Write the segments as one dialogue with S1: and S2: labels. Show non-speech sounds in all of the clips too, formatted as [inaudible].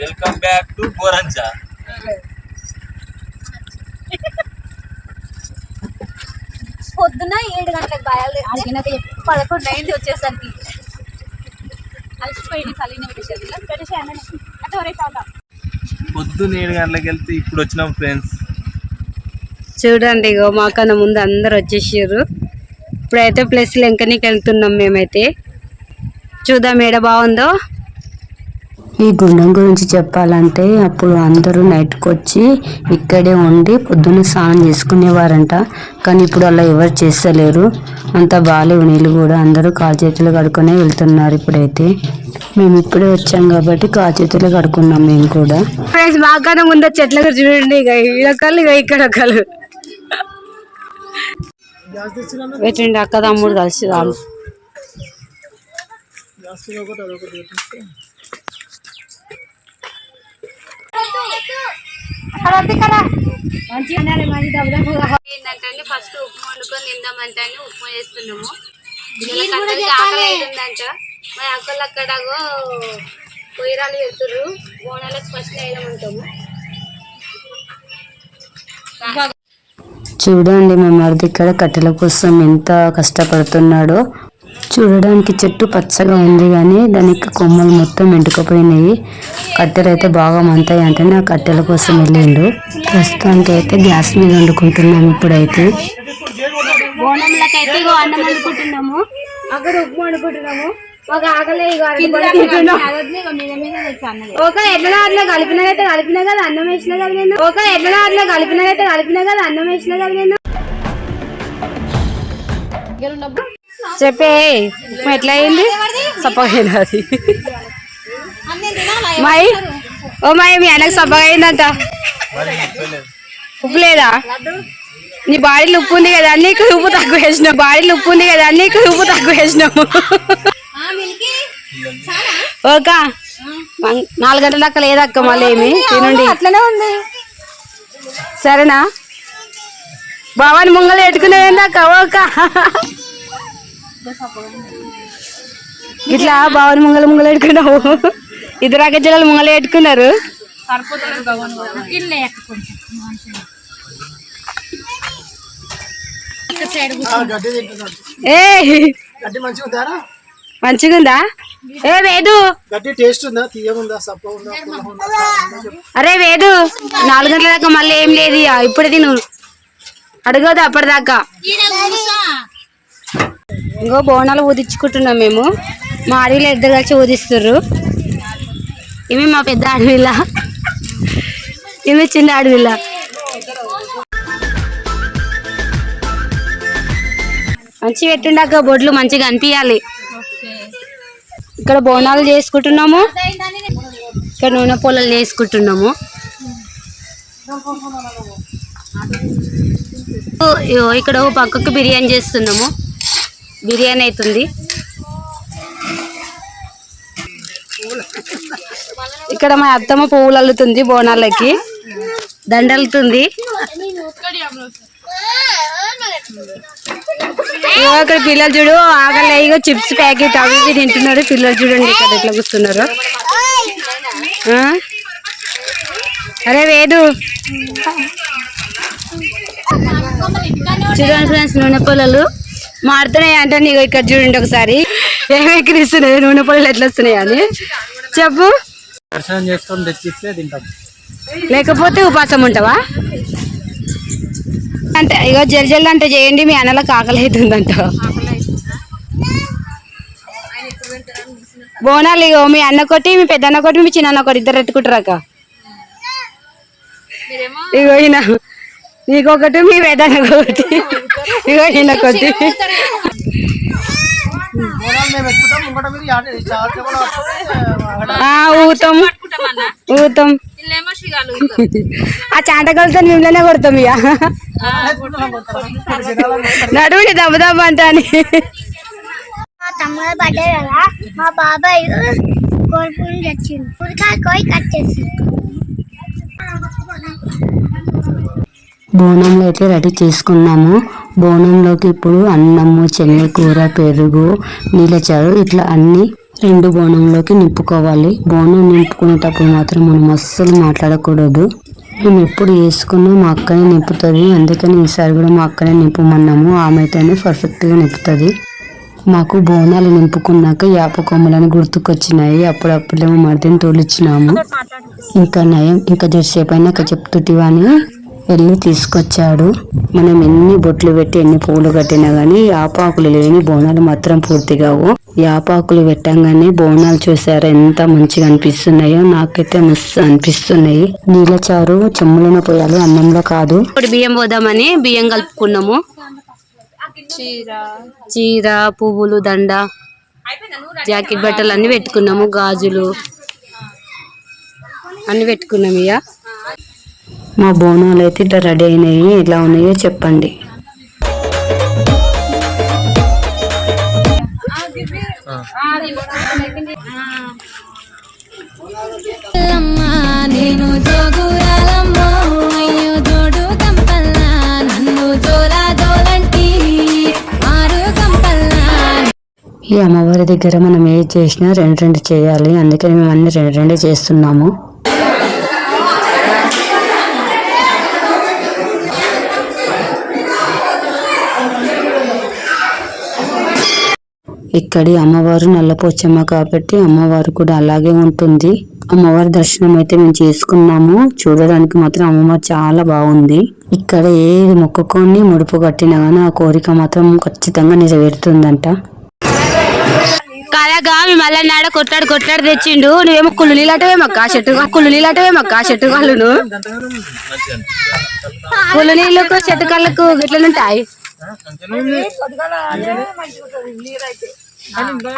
S1: Welcome back to బోరంచా
S2: పొద్దున ఏడు గంటలకు బయలుదేరి పదకొండు అయింది వచ్చేసరికి. అలసిపోయింది చలిని
S1: పొద్దున్న ఏడు గంటలకు వెళ్తే ఇప్పుడు వచ్చినాం ఫ్రెండ్స్.
S3: చూడండి ఇగో మాకన్నా ముందు అందరు వచ్చేసారు ఇప్పుడైతే ప్లస్ లెంకనికి వెళ్తున్నాం మేమైతే. చూద్దాం ఏడ బాగుందో. ఈ గుండం గురించి చెప్పాలంటే అప్పుడు అందరూ నైట్కి వచ్చి ఇక్కడే ఉండి పొద్దున్న స్నానం చేసుకునేవారంట. కానీ ఇప్పుడు అలా ఎవరు చేస్తలేరు. అంత బాగాలేవు నీళ్ళు కూడా. అందరూ కాలు చేతులు కడుక్కునే వెళ్తున్నారు ఇప్పుడైతే. మేము ఇప్పుడే వచ్చాం కాబట్టి కాలు చేతులు కడుక్కున్నాం మేము కూడా. ఫ్రెండ్స్ మాకన్నా ముందు చెట్ల గురించి చూడండి ఇక. ఇడకలు ఇక ఇక్కడ ఒకళ్ళు పెట్టండి అక్క తమ్ముడు కలిసి రాము ఏంటంటే ఫస్ట్ ఉప్మా వండుకొని తిందామంటే అని ఉప్మా చేస్తున్నాము. ఆకలి అవుతుందంట. మా అక్కలు అక్కడగో పొయ్యిరాలు వెళ్తుర్రు బోనాలకు ఫస్ట్ వేయమంటాము చూడండి మా మరిది ఇక్కడ కట్టెల కోసం ఎంత కష్టపడుతున్నాడో. చూడడానికి చెట్టు పచ్చగా ఉంది కానీ దానికి కొమ్మలు మొత్తం ఎండుకపోయినాయి. కట్టెలు అయితే బాగా మంతాయి అంటే ఆ కట్టెల కోసం వెళ్ళిండు. ప్రస్తుతానికి అయితే గ్యాస్ మీద వండుకుంటున్నాము ఇప్పుడైతే.
S2: బోనంలకైతే ఇగో అన్నం వండుకుంటున్నాము. అక్కడ ఉప్పు వండుకుంటున్నాము. ఒక ఆకలి. ఒక ఎట్లా అట్లా కలిపినగైతే కలిపిన కదా అన్నం వేసిన కదా నేను. ఒక ఎట్లా అట్లా కలిపినగైతే కలిపిన కదా అన్నం వేసిన కదా నేను.
S3: చెప్పే ఎట్లా అయింది? సప్పగా అది మై ఓ మై మీ ఆయనకు సప్పగా అయిందంట ఉప్పు లేదా నీ బాడీలో ఉప్పు ఉంది కదా నీకు ఉప్పు తక్కువ వేసినావు బాడీలో ఉప్పు ఉంది కదా నీకు ఉప్పు తక్కువ వేసినాము ఓక నాలుగు గంటల దాకా లేదక్క మళ్ళీ ఏమి? తినండి.
S2: అట్లనే ఉంది.
S3: సరేనా? బావాని ముంగలు పెట్టుకునేందాక ఓక. ఇట్లా బావని ముంగలు ముంగలు పెట్టుకున్నావు. ఇద్దరు అక్క జిల్లలు ముంగలు పెట్టుకున్నారు ఏ.
S4: మంచిగా ఉందా
S3: మంచిగా ఉందా? ఏ వేదు. అరే వేదు నాలుగు గంటల దాకా మళ్ళీ ఏం లేదు ఇప్పుడు తిను. అడగదు అప్పటిదాకా. ఇంకో బోనాలు ఊదించుకుంటున్నాం మేము. మా అడవిలో ఇద్దరు కలిసి ఊదిస్తుర్రు. ఇవి మా పెద్ద అడవిలా? ఇవి చిన్న అడవిలా? మంచిగా పెట్టిండాక బొడ్లు మంచిగా అనిపించాలి ఇక్కడ బోనాలు చేసుకుంటున్నాము. ఇక్కడ నూనె పొలాలు చేసుకుంటున్నాము. ఓ, ఇక్కడ ఓ పక్కకు బిర్యానీ చేస్తున్నాము. బిర్యానీ అవుతుంది. ఇక్కడ మా అత్తమ్మ పువ్వులు అల్లుతుంది బోనాలకి. దండలుతుంది. ఇక్కడ పిల్లలు చూడు ఆగలే ఇగో చిప్స్ ప్యాకెట్ అవి ఇవి తింటున్నారు. పిల్లలు చూడండి ఇక్కడ ఎట్లా కూర్చున్నారు. ఆ? అరే వేదు. చూడండి ఫ్రెండ్స్ నూనె పొలాలు. మారుతున్నాయి అంటే నీకు ఇక్కడ చూడండి ఒకసారి. ఏమి ఎక్కిరిస్తున్నాయి నూనె పొలాలు ఎట్లా వస్తున్నాయి అని. చెప్పు.
S4: దర్శనం చేసుకొని తెచ్చిస్తే తింటాం.
S3: లేకపోతే ఉపాసం ఉంటావా? అంటే ఇగో జల్ జల్ అంటే చేయండి మీ అన్నలకు ఆకలి అవుతుందంట బోనాలు ఇగో మీ అన్న కొట్టి మీ పెద్ద అన్న కొట్టి మీ చిన్న అన్న కొట్టి ఇద్దరు ఎత్తుకుంటారక ఇగో ఈయన నీకొకటి మీ పెద్దన్న కొట్టి ఇగో ఈయన కొట్టి
S4: మేము ఎక్కుతాం ఇంకోటి మీరు.
S3: ఆ ఊతం. ఊతం. ఆ చాంటకలతో మిమ్మల్నే కొడతాం ఇక. నడువుని దెబ్బ దెబ్బ అంటా అని.
S2: మా తమ్ముడు పడ్డాడు కదా మా బాబాయ్ కోరుకుని తెచ్చింది ఉరికాయ కోయి కట్ చేసి
S3: బోనంలో అయితే రెడీ చేసుకున్నాము. బోనంలోకి ఇప్పుడు అన్నము చెన్నై కూర పెరుగు నీలచారు ఇట్లా అన్ని రెండు బోనంలోకి నింపుకోవాలి. బోనం నింపుకునేటప్పుడు మాత్రం మనం అస్సలు మాట్లాడకూడదు. మేము ఎప్పుడు వేసుకున్నా మా అక్కనే నింపుతుంది. అందుకని ఈసారి కూడా మా అక్కనే నింపమన్నాము. ఆమె అయితేనే పర్ఫెక్ట్గా నింపుతుంది. మాకు బోనాలు నింపుకున్నాక యాప కొమ్మలని గుర్తుకొచ్చినాయి. అప్పుడప్పుడేమో మరిదిని తోలిచ్చినాము. ఇంకా నయం ఇంకా జరసేపు అయినాక చెప్తుంటివా అని వెళ్ళి తీసుకొచ్చాడు? మనం ఎన్ని బొట్లు పెట్టి ఎన్ని పూలు కట్టినా గానీ యాపాకులు లేని బోనాలు మాత్రం పూర్తి కావు. యాపాకులు పెట్టంగానే బోనాలు చూసారా ఎంత మంచిగా అనిపిస్తున్నాయో? నాకైతే మస్తు అనిపిస్తున్నాయి. నీళ్ళ చారు చెమ్ములను పోయాలి అన్నంలో కాదు. ఇప్పుడు బియ్యం పోదామని బియ్యం కలుపుకున్నాము. చీర. పువ్వులు దండ జాకెట్ బట్టలు అన్ని పెట్టుకున్నాము గాజులు. అన్ని పెట్టుకున్నాం ఇక. మా బోనాలు అయితే ఇట్లా రెడీ అయినాయి ఎలా ఉన్నాయో చెప్పండి.
S5: నేను
S3: ఈ అమ్మవారి దగ్గర మనం ఏది చేసినా రెండు రెండు చేయాలి అందుకని మేము అన్ని రెండు రెండు చేస్తున్నాము. ఇక్కడి అమ్మవారు నల్లపోచమ్మ కాబట్టి అమ్మవారు కూడా అలాగే ఉంటుంది. అమ్మవారి దర్శనం అయితే మేము చేసుకున్నాము. చూడడానికి మాత్రం అమ్మవారు చాలా బాగుంది. ఇక్కడ ఏది మొక్కుకొని ముడుపు కట్టినా గానీ ఆ కోరిక మాత్రం ఖచ్చితంగా నెరవేరుతుందంట. కలగా మీ మళ్ళీ నాడ కొట్లాడు కొట్లాడు తెచ్చిండు. నువ్వేమో కుళ్ళు నీళ్ళటవేమక్క చెట్టు కుళ్ళు నీళ్ళటవేమక్క చెట్టు కాళ్ళును కుళ్ళు నీళ్ళకు చెట్టు కాళ్ళకు గిట్లనుంటాయి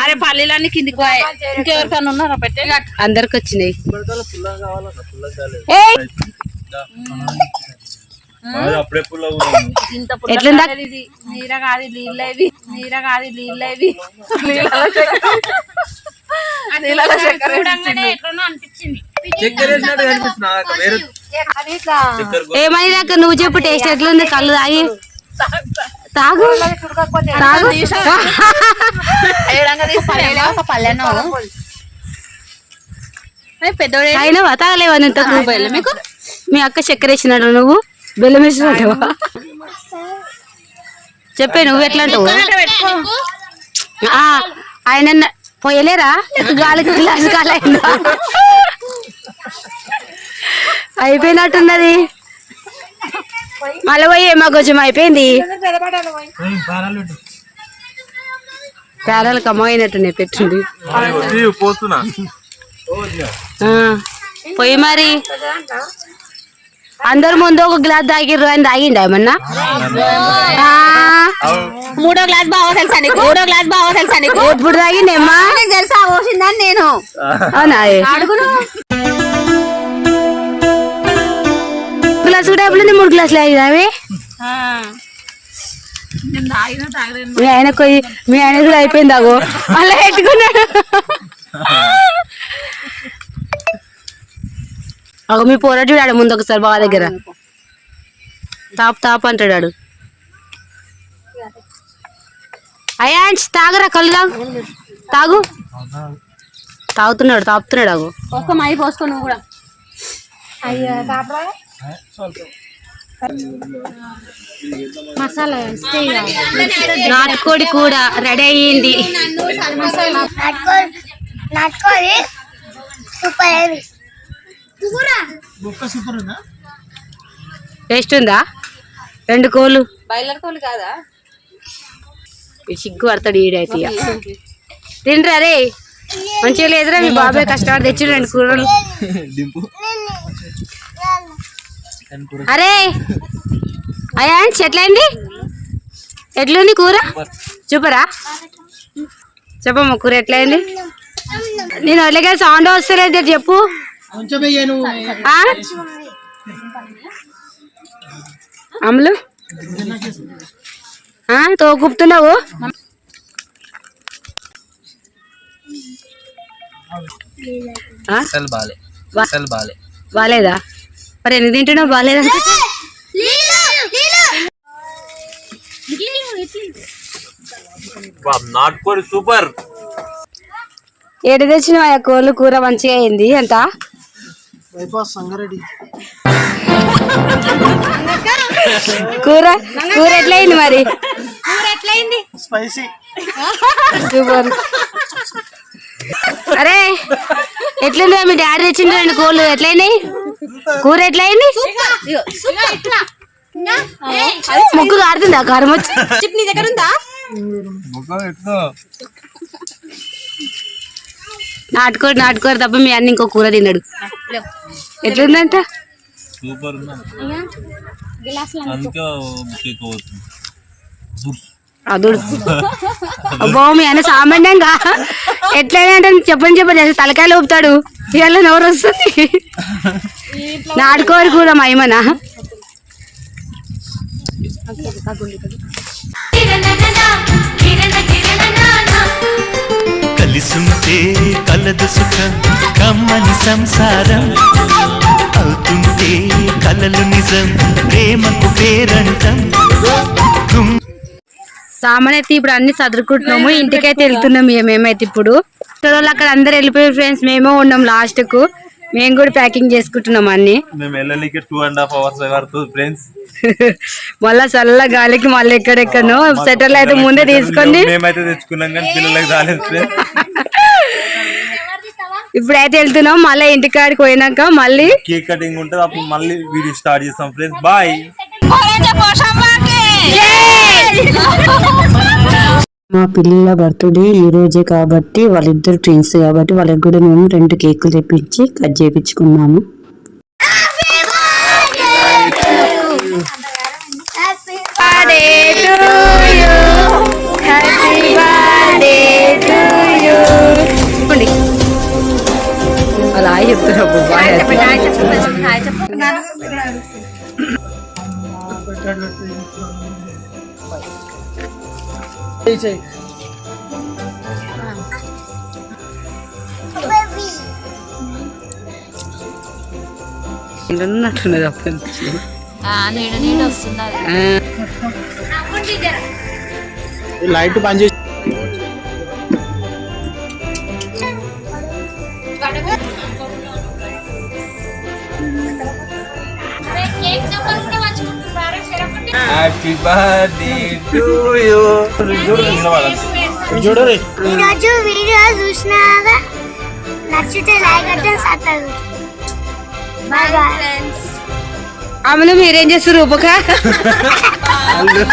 S2: అరే పల్లీలన్నీ కిందికి పోయాయి ఇంకెవరికన్నా ఉన్నారా? పెట్టే
S3: అందరికి వచ్చినాయి. ఎట్లుందా?
S2: నీర కాదు నీళ్ళ ఇవి. నీర కాదు నీళ్ళ ఇవి. చూడంగానే ఎట్లనో అనిపించింది.
S1: చక్కెర వేసినట్టు కనిపిస్తుంది నాకు వేరే చక్కెర
S3: ఏమని నువ్వు చెప్పు టేస్ట్ ఎట్లుంది? కళ్ళు తాగి. తాగు. తాగు. అయినవా తాగలేవా నేను తక్కువ మీకు? మీ అక్క చక్కెర వేసినాడు నువ్వు? బెల్లం వేసినాడు చెప్పే నువ్వు ఎట్లా అంటావు? ఆ, ఆయన పోయలేరా? గాలికి గ్లాస్ కాలైందా అయిపోయినట్టున్నది. మళ్ళీ పోయి ఏమో కొంచెం అయిపోయింది. పేరాలకు అమ్మయినట్టున్నాయి పెట్టుంది పోయి మరి. అందరు ముందు ఒక గ్లాస్ తాగిర్రు అని తాగిండా ఏమన్నా? ఆ,
S2: మూడో గ్లాస్ బాగా తెలుసా నీకు? మూడో గ్లాస్ బాగా తెలుసా నీకు?
S3: ఎప్పుడు తాగిండేమ్మా?
S2: తెలుసా? పోసిందని నేను.
S3: అవునా
S2: అడుగును.
S3: గ్లాస్ కూడా ఎప్పుడు మూడు గ్లాసులు తాగిదావి మీ ఆయన కొయ్యి మీ ఆయన కూడా అయిపోయింది అగో. అలా పెట్టుకున్నాడు. అగో మీ పోరాడు చూడాడు ముందు ఒకసారి బాగా దగ్గర. తాపు తాపు అంటాడు. అయాన్స్ తాగరా కళ్ళు తాగు. తాగు. తాగుతున్నాడు తాపుతున్నాడు అగో.
S2: ఒక్క మై పోసుకో నువ్వు కూడా. మసాలా వేస్తే
S3: నాటుకోడి కూడా రెడీ అయ్యింది.
S6: నాటుకోడి సూపర్ హెవీ
S4: బొక్క సూపర్ ఉందా?
S3: టేస్ట్ ఉందా? రెండు కోళ్ళు.
S2: బయలర్ కోళ్ళు కాదా?
S3: ఈ సిగ్గు పడతాడు ఈడైతే ఇక. తినరా రే? మంచిగా లేదురా మీ బాబాయ్ కష్టపడి తెచ్చి రెండు కూరలు. [laughs] అరే అయ్యా ఎట్లయింది ఎట్లుంది కూర? చూపరా? చెప్పమ్మా కూర ఎట్లయింది నేను వదిలేగా సౌండ్ వస్తలేదు చెప్పు? అమలు? ఆ, తోకుపుతున్నావు మరి ఎందుకు తింటున్నావు?
S1: నాటుకోడి సూపర్.
S3: ఏడు తెచ్చిన ఆ కోళ్ళు కూర మంచిగా అయింది.
S4: సంగారెడ్డి.
S3: కూర కూర ఎట్లయింది మరి?
S4: స్పైసీ.
S3: సూపర్. అరే ఎట్లుంది మీ డాడీ తెచ్చిండు రెండు కోళ్ళు? ఎట్లయినాయి? కూర ఎట్లయింది ముగ్గు కారుతుందా? కారం వచ్చి?
S2: నీ దగ్గర ఉందా?
S3: నాటుకోరు నాటుకోరు తప్ప మీ అన్న ఇంకో కూర తిన్నాడు. ఎట్లుందంట?
S7: సూపర్
S3: అదుడు అబ్బో మీ అన్న సామాన్యంగా ఎట్లయినా అంటే చెప్పని చెప్పని అసలు తలకాయలు ఊపుతాడు. ఇవాళ నోరు వస్తుంది. నాటుకోరు కూర మైమనా?
S8: కలిసుంటే కలదు సుఖం కమ్మని సంసారం. అవుతుంటే కలలు నిజం ప్రేమకు పేరంటం. గుమ్
S3: సామాన్ అయితే ఇప్పుడు అన్ని చదువుకుంటున్నాము ఇంటికైతే వెళ్తున్నాం మేమేమైతే ఇప్పుడు. వాళ్ళు అక్కడ అందరు వెళ్ళిపోయారు ఫ్రెండ్స్ మేమే ఉన్నాం లాస్ట్కు. మేము కూడా ప్యాకింగ్ చేసుకుంటున్నాం అన్ని.
S7: మేము వెళ్ళడానికి టూ అండ్ హాఫ్ అవర్స్ పడుతుంది ఫ్రెండ్స్
S3: మళ్ళా చల్ల గాలికి మళ్ళీ ఎక్కడెక్కడో సెటిల్ అయితే ముందే తీసుకొని
S7: మేమైతే తెచ్చుకున్నాం కానీ పిల్లలకి రాలేదు ఫ్రెండ్స్
S3: ఇప్పుడైతే వెళ్తున్నాం మళ్ళీ ఇంటికాడికి పోయినాక మళ్ళీ
S7: కేక్ కటింగ్ ఉంటుంది అప్పుడు మళ్ళీ వీడియో స్టార్ట్ చేస్తాం ఫ్రెండ్స్ బాయ్ [laughs]
S3: మా పిల్లల బర్త్డే ఈ రోజే కాబట్టి వాళ్ళిద్దరు ట్విన్స్ కాబట్టి వాళ్ళకి కూడా మేము రెండు కేకులు తెప్పించి కట్ చేయించుకున్నాము అలా చెప్తున్నారు
S4: చెయ్యి
S3: ఉన్నట్టున్నది అప్పటి నుంచి
S5: నీడ నీడ వస్తున్నది
S4: ఈ లైట్ బంద్ చేసి
S7: హ్యాపీ బర్త్డే టు యూ
S4: చూడు రే
S6: ఈరోజు వీడియో చూసినారా నచ్చితే లైక్ అంటే సత్తారు బాయ్ బాయ్
S3: ఆమెను మీరేం చేస్తారు రూపక
S7: వాళ్ళు